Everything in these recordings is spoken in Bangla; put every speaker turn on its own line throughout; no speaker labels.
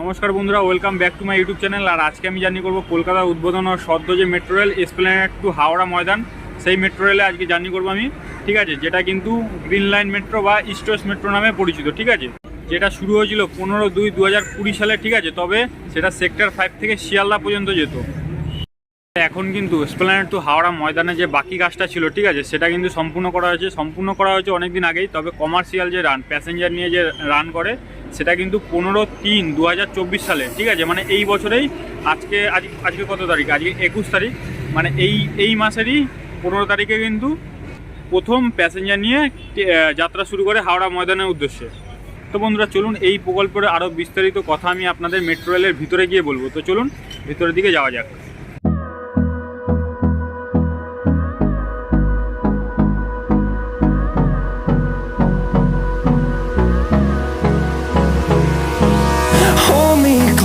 নমস্কার বন্ধুরা welcome back to my YouTube channel আর আজকে আমি জার্নি করব কলকাতার উদ্বোধন ও সদ্য যে metro rail Esplanade to Howrah Maidan, সেই মেট্রো রেলে আজকে জার্নি করব আমি। ঠিক আছে, যেটা কিন্তু গ্রিন লাইন মেট্রো বা ইস্ট মেট্রো নামে পরিচিত, ঠিক আছে? যেটা শুরু হয়েছিল পনেরো দুই দু হাজার কুড়ি সালে, ঠিক আছে? তবে সেটা সেক্টর ফাইভ থেকে শিয়ালদা পর্যন্ত যেত। এখন কিন্তু স্প্লেনেড টু হাওড়া ময়দানে যে বাকি কাজটা ছিল, ঠিক আছে? সেটা কিন্তু সম্পূর্ণ করা হয়েছে। সম্পূর্ণ করা হয়েছে অনেক দিন আগেই, তবে কমার্শিয়াল যে রান প্যাসেঞ্জার নিয়ে যে রান করে সেটা কিন্তু পনেরো তিন দু সালে, ঠিক আছে? মানে এই বছরেই আজকে, আজ, আজকে কত তারিখ? আজকে একুশ তারিখ। মানে এই এই মাসেরই পনেরো তারিখে কিন্তু প্রথম প্যাসেঞ্জার নিয়ে যাত্রা শুরু করে হাওড়া ময়দানের উদ্দেশ্যে। তো বন্ধুরা, চলুন এই প্রকল্পের আরও বিস্তারিত কথা আমি আপনাদের মেট্রো রেলের ভিতরে গিয়ে বলব। তো চলুন, ভিতরের দিকে যাওয়া যাক।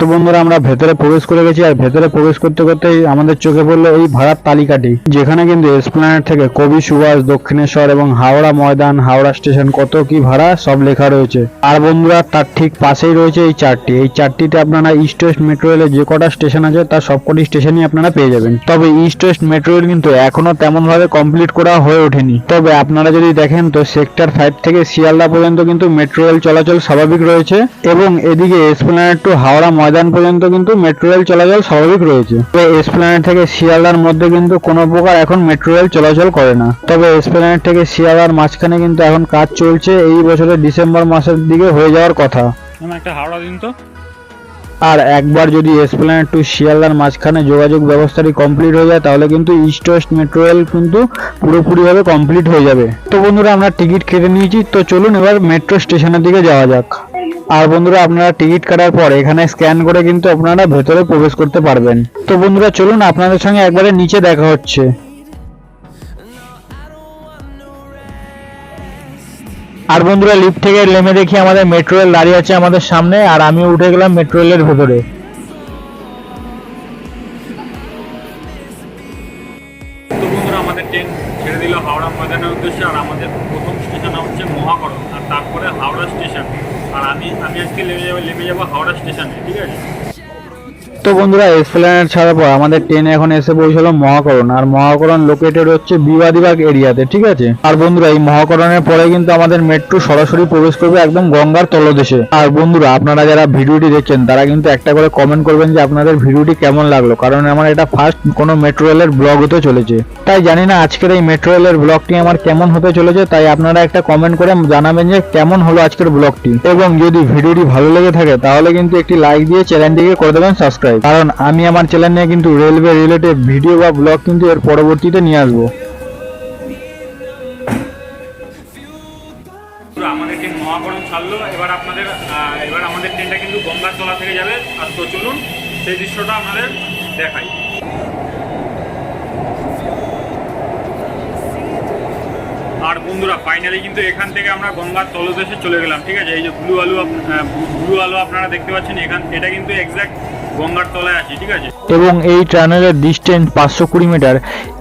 তো বন্ধুরা, আমরা ভেতরে প্রবেশ করে গেছি আর ভেতরে প্রবেশ করতে করতেই আমাদের চোখে পড়ল এই ভাড়ার তালিকাটি, যেখানে কিন্তু এসপ্লানেট থেকে কবি সুভাষ, দক্ষিণেশ্বর এবং হাওড়া ময়দান, হাওড়া স্টেশন কত কি ভাড়া সব লেখা রয়েছে। আর বন্ধুরা, তার ঠিক পাশেই রয়েছে এই চারটি, এই চারটিতে আপনারা ইস্ট ওয়েস্ট মেট্রো রেলের যে কটা স্টেশন আছে তার সবকটি স্টেশনই আপনারা পেয়ে যাবেন। তবে ইস্ট ওয়েস্ট মেট্রো রেল কিন্তু এখনও তেমন ভাবে কমপ্লিট করা হয়ে ওঠেনি। তবে আপনারা যদি দেখেন তো সেক্টর ফাইভ থেকে শিয়ালদা পর্যন্ত কিন্তু মেট্রো রেল চলাচল স্বাভাবিক রয়েছে এবং এদিকে এসপ্লানেট টু হাওড়া ময়দান পর্যন্ত কিন্তু মেট্রো রেল চলাচল স্বাভাবিক রয়েছে। তবে এসপ্লানেট থেকে শিয়ালদার মধ্যে কিন্তু কোনো প্রকার এখন মেট্রো রেল চলাচল করে না। তবে এসপ্লানেট থেকে শিয়ালদার মাঝখানে কিন্তু এখন কাজ চলছে এই বছরের ডিসেম্বর মাসের দিকে হয়ে যাওয়ার কথা।
একটা হাওড়া দিন তো।
আর একবার যদি এসপ্লেনেড টু শিয়ালদার মাঝখানে যোগাযোগ ব্যবস্থাটি কমপ্লিট হয়ে যায় তাহলে কিন্তু ইস্ট ওয়েস্ট মেট্রো রেল কিন্তু পুরোপুরিভাবে কমপ্লিট হয়ে যাবে। তো বন্ধুরা আমরা টিকিট কেটে নিয়েছি। তো চলুন এবার মেট্রো স্টেশনের দিকে যাওয়া যাক। আর বন্ধুরা, আপনারা টিকিট কাটার পর এখানে স্ক্যান করে কিন্তু আপনারা ভেতরে প্রবেশ করতে পারবেন। তো বন্ধুরা, চলুন আপনাদের সঙ্গে একবারে নিচে দেখা হচ্ছে। আর বন্ধুরা লিফট থেকে নেমে দেখি আমাদের মেট্রো রেল দাঁড়িয়ে আছে আমাদের সামনে, আর আমি উঠে গেলাম মেট্রো রেলের ভেতরে।
হাওড়া ময়দানের উদ্দেশ্যে, আর আমাদের প্রথম স্টেশন হচ্ছে মহাকরণ, আর তারপরে হাওড়া স্টেশন আর আমি আমি আজকে নেমে যাব নেমে যাব হাওড়া স্টেশনে ঠিক আছে?
তো বন্ধুরা, এসপ্লেনেড ছাড়ার পর আমাদের ট্রেন এখন এসে পৌঁছলো মহাকরণ। আর মহাকরণ লোকেটেড হচ্ছে বিবাদীবাগ এরিয়াতে, ঠিক আছে? আর বন্ধুরা, এই মহাকরণের পরে কিন্তু আমাদের মেট্রো সরাসরি প্রবেশ করবে একদম গঙ্গার তলদেশে। আর বন্ধুরা, আপনারা যারা ভিডিওটি দেখছেন, তারা কিন্তু একটা করে কমেন্ট করবেন যে আপনাদের ভিডিওটি কেমন লাগল, কারণ আমার এটা ফার্স্ট কোনো মেট্রো রেলের ব্লগ হতে চলেছে। তাই জানি না আজকের এই মেট্রো রেলের ব্লগটি আমার কেমন হতে চলেছে, তাই আপনারা একটা কমেন্ট করে জানাবেন যে কেমন হলো আজকের ব্লগটি এবং যদি ভিডিওটি ভালো লেগে থাকে, তাহলে কিন্তু একটি লাইক দিয়ে চ্যানেলটিকে করে দেবেন সাবস্ক্রাইব কারণ আমি আমার চ্যানেল নিয়ে কিন্তু রেলওয়ে রিলেটেড ভিডিও বা ব্লগ কিন্তু এর পরবর্তীতে নিয়ে আসব।
তো আমাদের মহাকরণ ছাড়লো। এবার আপনাদের এবার আমাদের ট্রেনটা কিন্তু গঙ্গার তলা থেকে যাবে। আর তো চলুন সেই দৃশ্যটা আমাদের দেখাই আর বন্ধুরা ফাইনালি কিন্তু এখান থেকে আমরা গঙ্গার তলদেশে চলে গেলাম, ঠিক আছে? এই যে ব্লু আলু ব্লু আলু আপনারা দেখতে পাচ্ছেন, এখান এটা কিন্তু এক্স্যাক্ট গঙ্গার তলায় আছে, ঠিক আছে?
এবং এই টানেলের ডিস্টেন্স পাঁচশো কুড়ি মিটার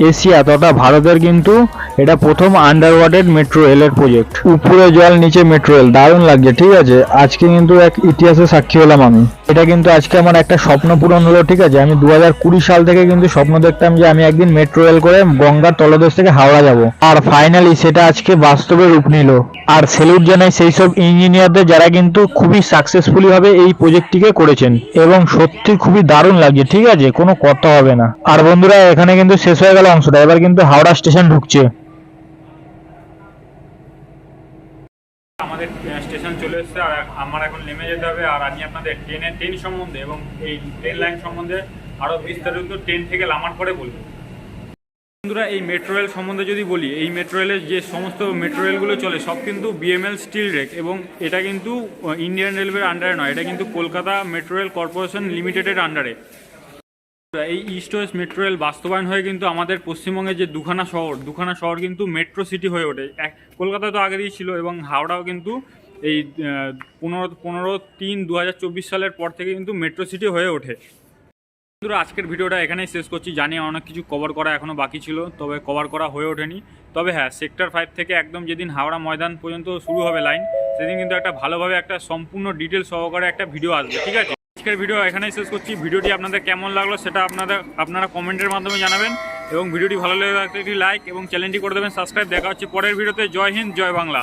এশিয়া তথা ভারতের কিন্তু এটা প্রথম আন্ডার মেট্রো রেলের প্রজেক্ট উপরে জল, নিচে মেট্রো রেল দারুণ লাগছে, ঠিক আছে? আজকে কিন্তু এক ইতিহাসের সাক্ষী হলাম আমি। এটা কিন্তু আজকে আমার একটা স্বপ্ন পূরণ হলো, ঠিক আছে? আমি দু হাজার কুড়ি সাল থেকে কিন্তু স্বপ্ন দেখতাম যে আমি একদিন মেট্রো রেল করে গঙ্গার তলদেশ থেকে হাওড়া যাব। আর ফাইনালি সেটা আজকে বাস্তবে রূপ নিল। আর সেলুট জানাই সেই সব ইঞ্জিনিয়ারদের যারা কিন্তু খুবই সাকসেসফুলি ভাবে এই প্রজেক্টটিকে করেছেন। এবং সত্যি খুবই দারুণ লাগছে, ঠিক আছে? কোনো কথা হবে না। আর বন্ধুরা, এখানে কিন্তু শেষ হয়ে গেল অংশটা। এবার কিন্তু হাওড়া স্টেশন ঢুকছে।
আমাদের স্টেশন চলে এসেছে আর আমার এখন নেমে যেতে হবে আর আমি আপনাদের ট্রেনের ট্রেন সম্বন্ধে এবং এই ট্রেন লাইন সম্বন্ধে আরও বিস্তারিত ট্রেন থেকে নামার পরে বলব। বন্ধুরা, এই মেট্রো রেল সম্বন্ধে যদি বলি, এই মেট্রো রেলের যে সমস্ত মেট্রো রেলগুলো চলে, সব কিন্তু বিএমএল স্টিল রেক এবং এটা কিন্তু ইন্ডিয়ান রেলওয়ের আন্ডারে নয়, এটা কিন্তু কলকাতা মেট্রো রেল কর্পোরেশন লিমিটেডের আন্ডারে এই ইস্ট ওয়েস্ট মেট্রো রেল বাস্তবায়ন হয়ে কিন্তু আমাদের পশ্চিমবঙ্গের যে দুখানা শহর দুখানা শহর কিন্তু মেট্রো সিটি হয়ে ওঠে। এক কলকাতা তো আগেই ছিল এবং হাওড়াও কিন্তু এই পনেরো পনেরো তিন দু সালের পর থেকে কিন্তু মেট্রো সিটি হয়ে ওঠে। বন্ধুরা, আজকের ভিডিওটা এখানেই শেষ করছি। জানি অনেক কিছু কভার করা এখনও বাকি ছিল, তবে কভার করা হয়ে ওঠেনি। তবে হ্যাঁ সেক্টর ফাইভ থেকে একদম যেদিন হাওড়া ময়দান পর্যন্ত শুরু হবে লাইন সেদিন কিন্তু একটা ভালোভাবে একটা সম্পূর্ণ ডিটেল সহকারে একটা ভিডিও আসবে, ঠিক আছে? আজকের ভিডিও এখানেই শেষ করছি। ভিডিওটি আপনাদের কেমন লাগল সেটা আপনাদের আপনারা কমেন্টের মাধ্যমে জানাবেন এবং ভিডিওটি ভালো লেগে থাকলে একটি লাইক এবং চ্যানেলটি করে দেবেন। সাবস্ক্রাইব। দেখা হচ্ছে পরের ভিডিওতে। জয় হিন্দ, জয় বাংলা।